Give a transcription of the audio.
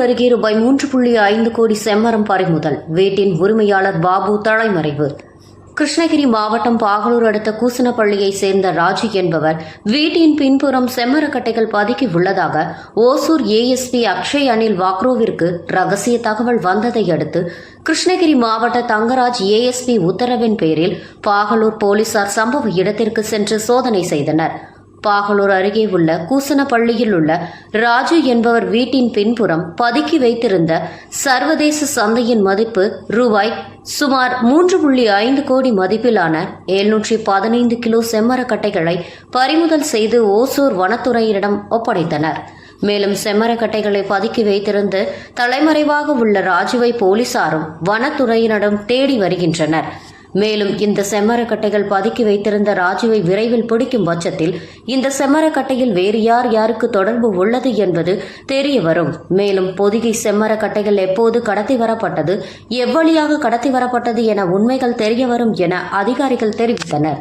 அருகே ரூபாய் மூன்று புள்ளி ஐந்து கோடி செம்மரம் பறிமுதல். வீட்டின் உரிமையாளர் பாபு தலைமறைவு. கிருஷ்ணகிரி மாவட்டம் பாகலூர் அடுத்த கூசனப்பள்ளியைச் சேர்ந்த ராஜு என்பவர் வீட்டின் பின்புறம் செம்மரக்கட்டைகள் பதுக்கி உள்ளதாக ஓசூர் ஏஎஸ்பி அக்ஷய் அனில் வாக்ரோவிற்கு ரகசிய தகவல் வந்ததை அடுத்து கிருஷ்ணகிரி மாவட்ட தங்கராஜ் ஏஎஸ்பி உத்தரவின் பேரில் பாகலூர் போலீசார் சம்பவ இடத்திற்கு சென்று சோதனை செய்தனர். பாகலூர் அருகே உள்ள கூசனப்பள்ளியில் உள்ள ராஜு என்பவர் வீட்டின் பின்புறம் பதுக்கி வைத்திருந்த சர்வதேச சந்தையின் மதிப்பு ரூபாய் சுமார் மூன்று புள்ளி ஐந்து கோடி மதிப்பிலான எழுநூற்றி பதினைந்து கிலோ செம்மரக்கட்டைகளை பறிமுதல் செய்து ஓசூர் வனத்துறையிடம் ஒப்படைத்தனர். மேலும் செம்மரக்கட்டைகளை பதுக்கி வைத்திருந்து தலைமறைவாக உள்ள ராஜுவை போலீசாரும் வனத்துறையினரும் தேடி வருகின்றனர். மேலும் இந்த செம்மரக்கட்டைகள் பதுக்கி வைத்திருந்த ராஜுவை விரைவில் பிடிக்கும் பட்சத்தில் இந்த செம்மரக்கட்டையில் வேறு யார் யாருக்கு தொடர்பு உள்ளது என்பது தெரிய வரும் மேலும் பொதிகை செம்மரக்கட்டைகள் எப்போது கடத்தி வரப்பட்டது எவ்வளியாக கடத்தி வரப்பட்டது என உண்மைகள் தெரிய வரும் என அதிகாரிகள் தெரிவித்தனர்.